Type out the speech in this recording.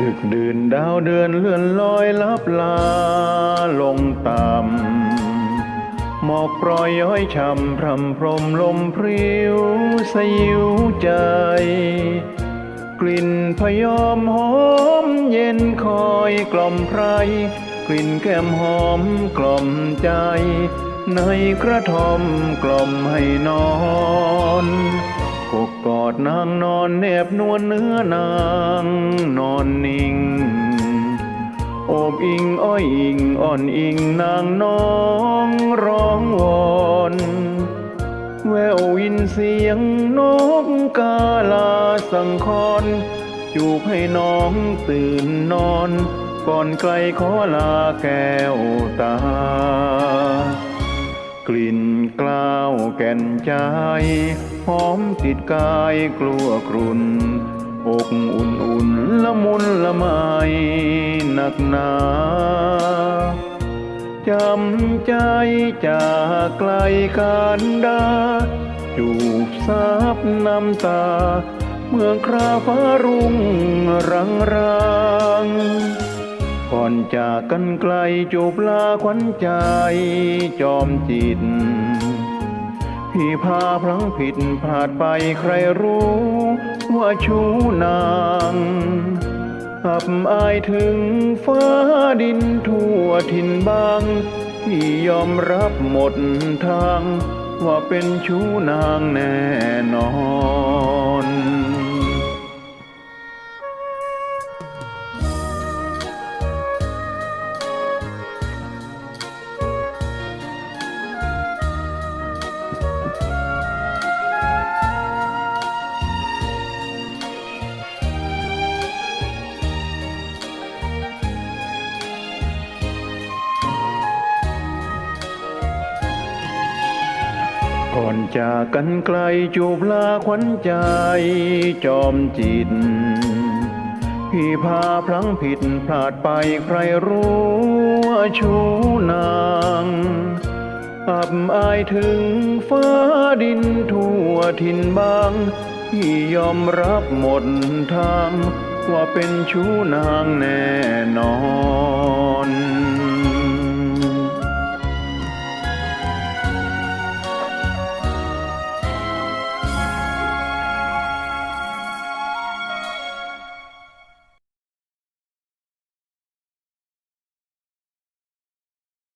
ดึกดื่นดาวเดือนเลื่อนลอยลับลาลงต่ำหมอกปล่อยย้อยช่ำพรำพรมลมพริ้วสยิวใจ กลิ่นพยอมหอมเย็นคอยกล่อมไพรกลิ่นแก้มหอมกล่อมใจ ในกระท่อมกล่อมให้น้อนกกก อดนางนอนแนบนวลเนื้อนางนอนนิ่ง โอบอิงอ้อยอิงอ่อนอิงนางน้องร้องวอนแวววินเสียงนกกาลาสังคอนจูบให้น้องตื่นนอน ก่อนไกลขอลาแก้วตา กลิ่นกล้าวแก่นใจ หอมติดกายกลัวกรุนอกอุ่นๆละมุนละไมหนักหนาจำใจจากไกลกันดา จูบซับน้ำตา เมื่อคราฟ้ารุ่งรังราง ก่อนจากกันไกลจูบลาขวัญใจจอมจิต พี่พาพลังผิดพลาดไปใครรู้ว่าชูนางอับอายถึงฟ้าดินทั่วถิ่นบางที่ยอมรับหมดทาง ว่าเป็นชู้นางแน่นอน ก่อนจากกันไกลจูบลาขวัญใจจอมจิต พี่พาพลังผิดพลาดไปใครรู้ว่าชูนางอับอายถึงฟ้าดินทั่วถิ่นบางที่ยอมรับหมดทาง ว่าเป็นชูนางแน่นอน